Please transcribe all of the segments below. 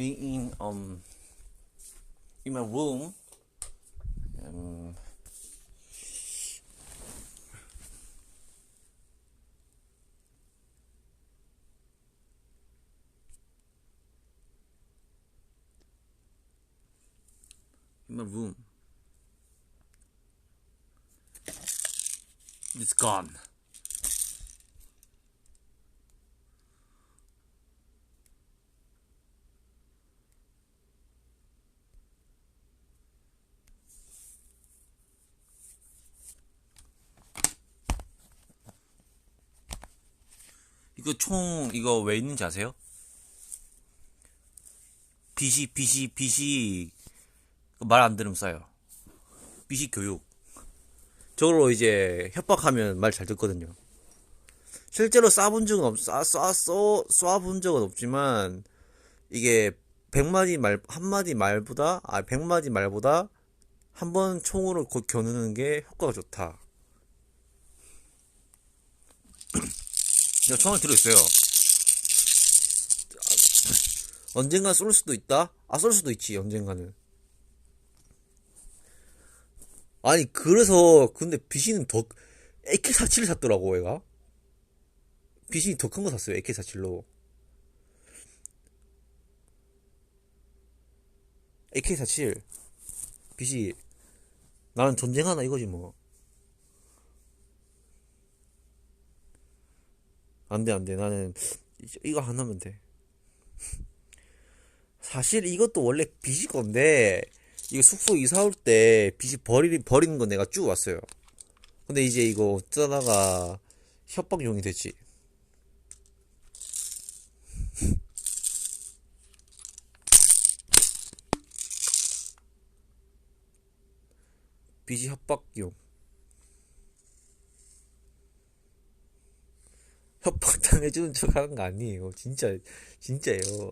me in um in my room. Um, in my room. It's gone. 이거 총 이거 왜 있는지 아세요? 빚이 빚이 빚이 말안 들으면 싸요. 빚이 교육. 저걸로 이제 협박하면 말 잘 듣거든요. 실제로 쏴본 적은 없, 쏴, 쏴, 쏴, 쏴본 적은 없지만, 이게, 100마디 말, 한 마디 말보다, 아, 100마디 말보다, 한 번 총으로 곧 겨누는 게 효과가 좋다. 야, 총알 들어있어요. 언젠간 쏠 수도 있다? 아, 쏠 수도 있지, 언젠가는. 아니, 그래서, 근데 비신은 더, AK47을 샀더라고, 얘가. 비신이 더 큰 거 샀어요, AK47로. AK47. 빛이, 나는 전쟁하나 이거지, 뭐. 안 돼, 안 돼. 나는, 이- 이거 하나면 돼. 사실 이것도 원래 빚이 건데, 이거 숙소 이사 올 때 빚이 버리, 버리는 건 내가 쭉 왔어요. 근데 이제 이거 어쩌다가 협박용이 됐지. 빚이 협박용. 해주는 척 하는 거 아니에요. 진짜, 진짜예요.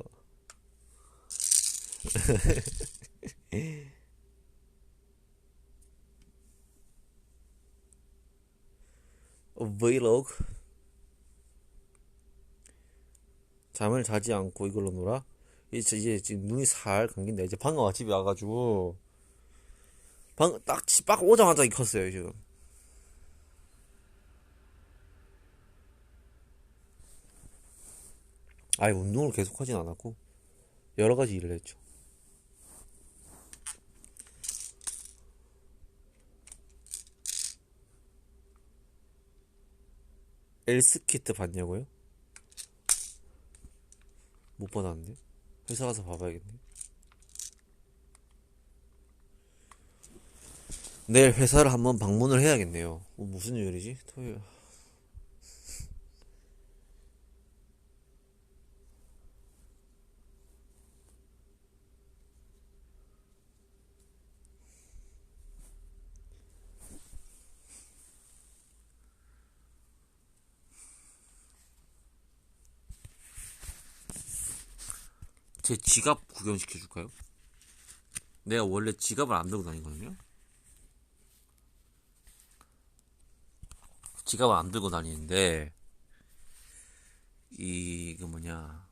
브이로그 잠을 자지 않고 이걸로 놀아? 이제, 이제 지금 눈이 살 감긴다. 이제 방금 와 집에 와가지고 방딱집밖 오자마자 컸어요 지금. 아예 운동을 계속 하진 않았고 여러 가지 일을 했죠. 엘스키트 봤냐고요? 못 받았는데? 회사 가서 봐봐야겠네. 내일 회사를 한번 방문을 해야겠네요. 어, 무슨 요일이지? 토요일. 제 지갑 구경시켜 줄까요? 내가 원래 지갑을 안 들고 다니거든요. 지갑을 안 들고 다니는데 이- 이거 뭐냐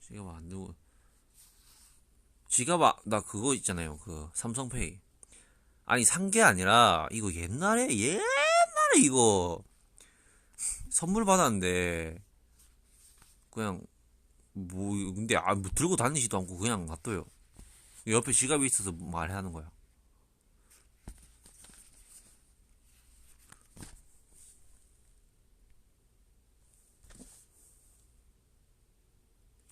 지갑 안 들고 지갑 아, 나 그거 있잖아요 그 삼성페이 아니 산 게 아니라 이거 옛날에 옛날에 이거 선물 받았는데 그냥 뭐 근데 아, 뭐 들고 다니지도 않고 그냥 놔둬요. 옆에 지갑이 있어서 말하는 거야.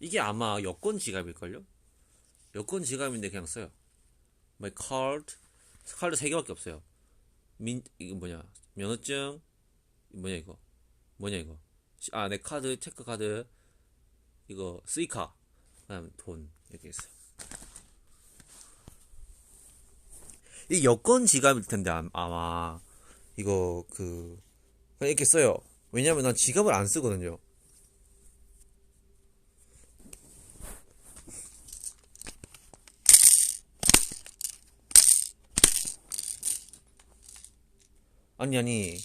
이게 아마 여권 지갑일걸요? 여권 지갑인데 그냥 써요. My card 카드 세 개밖에 없어요. 민 이거 뭐냐 면허증 뭐냐 이거 뭐냐 이거 아 내 카드 체크 카드 이거 스이카 그다음 돈 이렇게 있어요. 이 여권 지갑일 텐데 아- 아마 이거 그 이렇게 써요. 왜냐면 난 지갑을 안 쓰거든요. 아니 아니.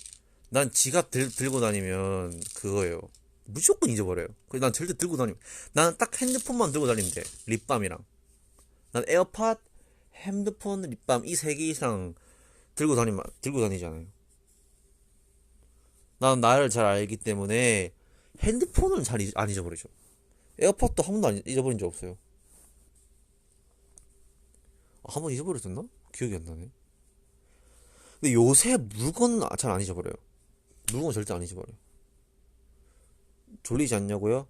난 지갑 들, 들고 다니면 그거예요. 무조건 잊어버려요. 그래서 난 절대 들고 다니면 나는 딱 핸드폰만 들고 다니면 돼. 립밤이랑. 난 에어팟 핸드폰 립밤 이 세 개 이상 들고 다니면 들고 다니잖아요. 난 나를 잘 알기 때문에 핸드폰은 잘 안 잊어버리죠. 에어팟도 한 번도 안 잊어버린 적 없어요. 아, 한번 잊어버렸었나? 기억이 안 나네 근데 요새 물건 잘 안 잊어버려요. 물건 절대 안 잊어버려요. 졸리지 않냐고요?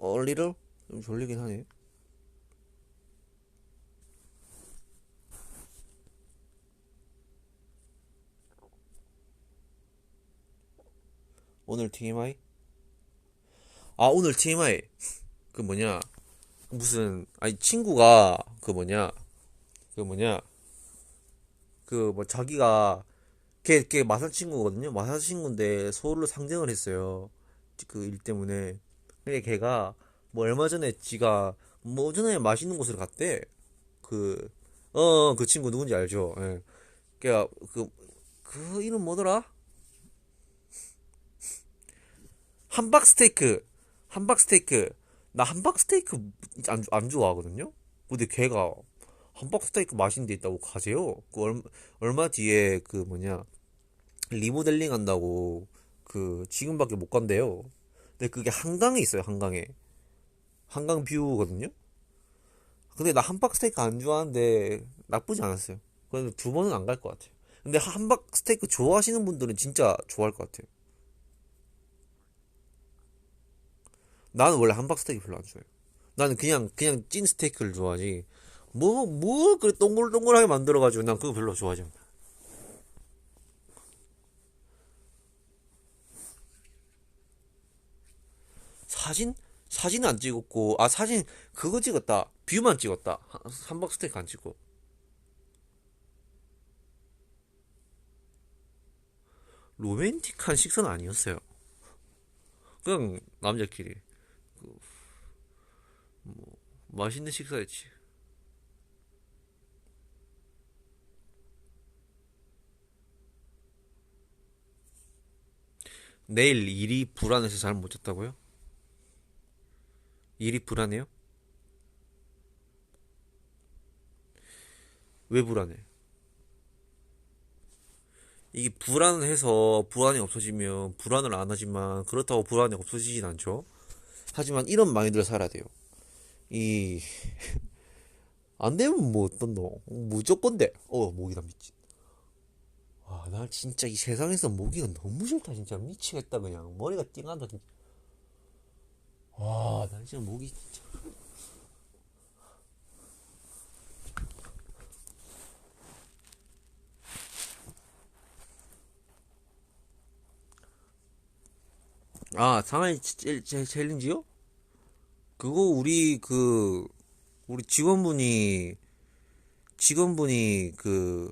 어, little? 좀 졸리긴 하네. 오늘 TMI? 아, 오늘 TMI. 그 뭐냐. 무슨, 아니, 친구가, 그 뭐냐. 그 뭐냐. 그 뭐 자기가 걔, 걔 마산 친구거든요. 마산 친구인데 서울로 상경을 했어요. 그 일 때문에. 근데 걔가 뭐 얼마 전에 지가 뭐 전에 맛있는 곳을 갔대. 그, 어, 그 친구 누군지 알죠? 예. 걔가 그, 그 이름 뭐더라? 함박 스테이크. 함박 스테이크. 나 함박 스테이크 안, 안 좋아하거든요? 근데 걔가 함박 스테이크 맛있는 데 있다고 가세요. 그 얼마, 얼마 뒤에 그 뭐냐 리모델링 한다고 그 지금밖에 못 간대요. 근데 그게 한강에 있어요. 한강에 한강 뷰거든요. 근데 나 함박 스테이크 안 좋아하는데 나쁘지 않았어요. 그래서 두 번은 안 갈 것 같아요. 근데 함박 스테이크 좋아하시는 분들은 진짜 좋아할 것 같아요. 나는 원래 함박 스테이크 별로 안 좋아해요. 나는 그냥 그냥 찐 스테이크를 좋아하지. 뭐, 뭐, 그래, 동글동글하게 만들어가지고, 난 그거 별로 좋아하지 않아. 사진? 사진은 안 찍었고, 아, 사진, 그거 찍었다. 뷰만 찍었다. 함박 스테이크 안 찍고. 로맨틱한 식사는 아니었어요. 그냥, 남자끼리. 그, 뭐, 맛있는 식사였지. 내일 일이 불안해서 잘 못 잤다고요? 일이 불안해요? 왜 불안해? 이게 불안해서 불안이 없어지면 불안을 안 하지만 그렇다고 불안이 없어지진 않죠. 하지만 이런 마인드를 살아야 돼요. 이, 안 되면 뭐 어떤노? 무조건 돼. 어, 목이 다 미친. 와, 나 진짜 이 세상에서 모기가 너무 싫다. 진짜 미치겠다, 그냥. 머리가 띵한다, 진짜. 와, 나 진짜 모기 진짜. 아, 상하이 챌- 챌- 챌린지요? 그거 우리 그 우리 직원분이 직원분이 그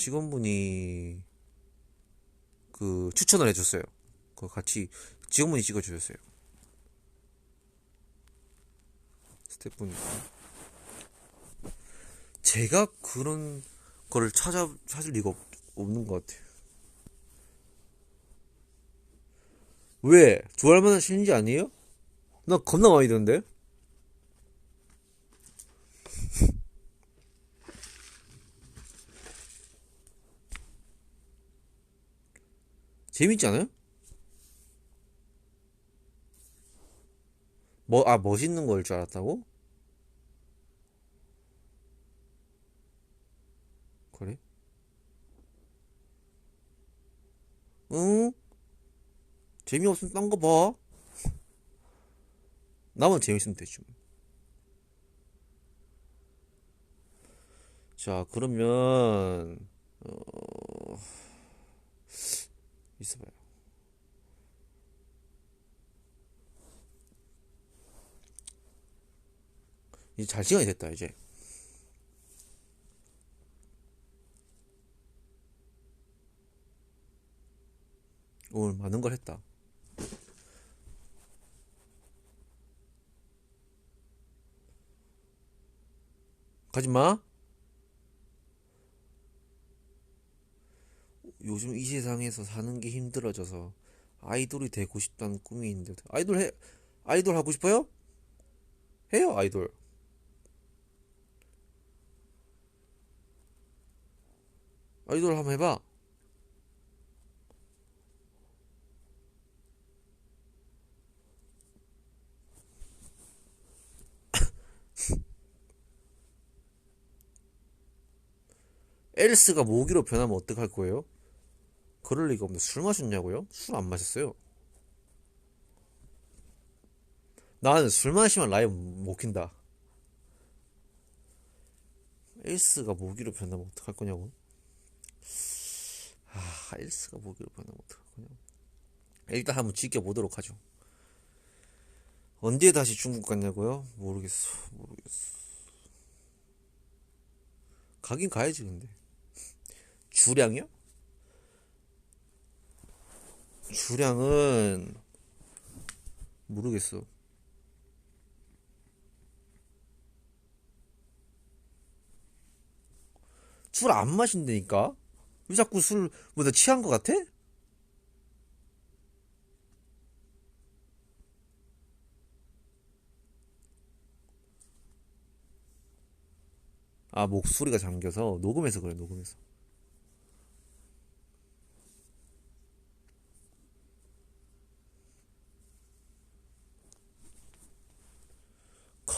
직원분이 그 추천을 해줬어요. 그 같이 직원분이 찍어주셨어요. 스태프분이 제가 그런 거를 찾아 찾을 리가 없, 없는 것 같아요. 왜? 좋아할 만한 신인지 아니에요? 나 겁나 많이 듣는데? 재밌지 않아요? 뭐, 아, 멋있는 걸 줄 알았다고? 그래? 응? 재미없으면 딴 거 봐. 나만 재밌으면 되지. 뭐. 자, 그러면, 어, 있어봐요. 이제 잘 시간이 됐다, 이제. 오늘 많은 걸 했다. 가지 마. 요즘 이 세상에서 사는 게 힘들어져서 아이돌이 되고 싶다는 꿈이 있는데 아이돌 해 아이돌 하고 싶어요? 해요 아이돌 아이돌 한번 해봐 엘스가 모기로 변하면 어떡할 거예요? 그럴 리가 없는데 술 마셨냐고요? 술 안 마셨어요. 나는 술 마시면 라이브 못 킨다. 엘스가 모기로 변하면 어떡할 거냐고? 아, 엘스가 모기로 변하면 어떡할 거냐고? 일단 한번 지켜보도록 하죠. 언제 다시 중국 갔냐고요? 모르겠어. 모르겠어. 가긴 가야지, 근데. 주량이요? 주량은 모르겠어. 술 안 마신다니까? 왜 자꾸 술, 뭐, 나 취한 거 같아? 아, 목소리가 잠겨서, 녹음해서 그래, 녹음해서.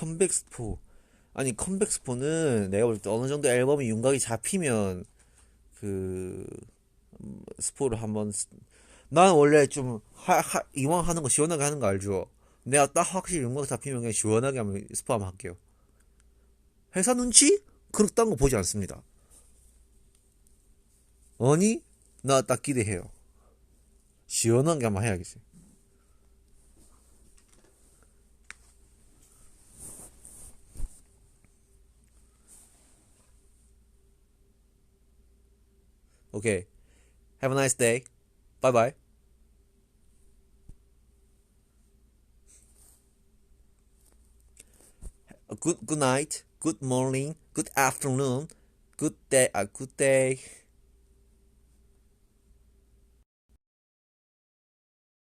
컴백 스포. 아니, 컴백 스포는 내가 볼 때 어느 정도 앨범이 윤곽이 잡히면, 그, 음, 스포를 한번, 쓰- 난 원래 좀, 하, 하, 이왕 하는 거 시원하게 하는 거 알죠? 내가 딱 확실히 윤곽 잡히면 그냥 시원하게 하면 스포 한번 할게요. 회사 눈치? 그렇단 거 보지 않습니다. 아니, 나 딱 기대해요. 시원하게 한번 해야겠지. Okay. Have a nice day. Bye bye. Good good night. Good morning. Good afternoon. Good day. Uh, good day.